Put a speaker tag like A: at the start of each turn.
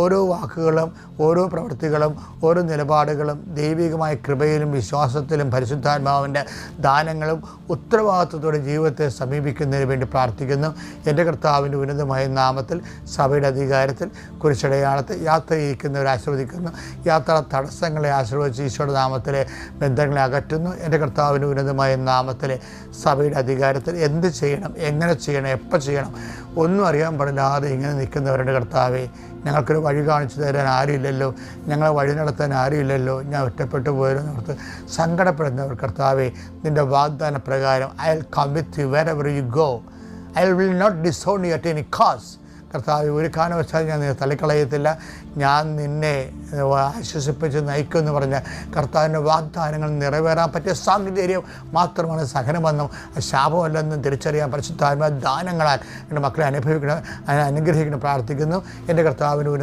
A: ഓരോ വാക്കുകളും ഓരോ പ്രവൃത്തികളും ഓരോ നിലപാടുകളും ദൈവികമായ കൃപയിലും വിശ്വാസത്തിലും പരിശുദ്ധാത്മാവിന്റെ ദാനങ്ങളും ഉത്തരവാദിത്വത്തോടെ ജീവിതത്തെ സമീപിക്കുന്നതിന് വേണ്ടി പ്രാർത്ഥിക്കുന്നു. എന്റെ കർത്താവിന്റെ ഉന്നതമായ നാമത്തിൽ സഭയുടെ അധികാരത്തിൽ കുരിശടയാളത്തിൽ യാത്ര ചെയ്യിക്കുന്നവരെ ആശീർവദിക്കുന്നു. യാത്രാ തടസ്സങ്ങളെ ആശീർവദിച്ച് ഈശോയുടെ നാമത്തിലെ ബന്ധങ്ങളെ അകറ്റുന്നു. എന്റെ കർത്താവിന്റെ ഉന്നതമായ നാമത്തിലെ സഭയുടെ അധികാരത്തിൽ എന്ത് ചെയ്യണം എങ്ങനെ ചെയ്യണം എപ്പോൾ ചെയ്യണം ഒന്നും അറിയാൻ പാടില്ലാതെ ഇങ്ങനെ നിൽക്കുന്നവരുടെ കർത്താവെ ഞങ്ങൾക്കൊരു വഴി കാണിച്ചു തരാൻ ആരുമില്ലല്ലോ. ഞങ്ങളെ വഴി നടത്താൻ ആരുമില്ലല്ലോ. ഞാൻ ഒറ്റപ്പെട്ടു പോയെന്ന് ഓർത്ത് സങ്കടപ്പെടുന്നവർ കർത്താവെ നിന്റെ വാഗ്ദാന പ്രകാരം I will come with you wherever you go I will not disown you at any cost കർത്താവ് ഒരു കാരണവശാലും ഞാൻ നിന്നെ തള്ളിക്കളയത്തില്ല. ഞാൻ നിന്നെ ആശ്വസിപ്പിച്ച് നയിക്കുമെന്ന് പറഞ്ഞ കർത്താവിന്റെ വാഗ്ദാനങ്ങൾ നിറവേറാൻ പറ്റിയ സാഹചര്യം മാത്രമാണ് സഹനമെന്നും ശാപമല്ലെന്നും തിരിച്ചറിയാൻ പരിശുദ്ധാത്മ ദാനങ്ങളാൽ എന്റെ മക്കളെ അനുഭവിക്കണം അനുഗ്രഹിക്കണം പ്രാർത്ഥിക്കുന്നു. എന്റെ കർത്താവിന്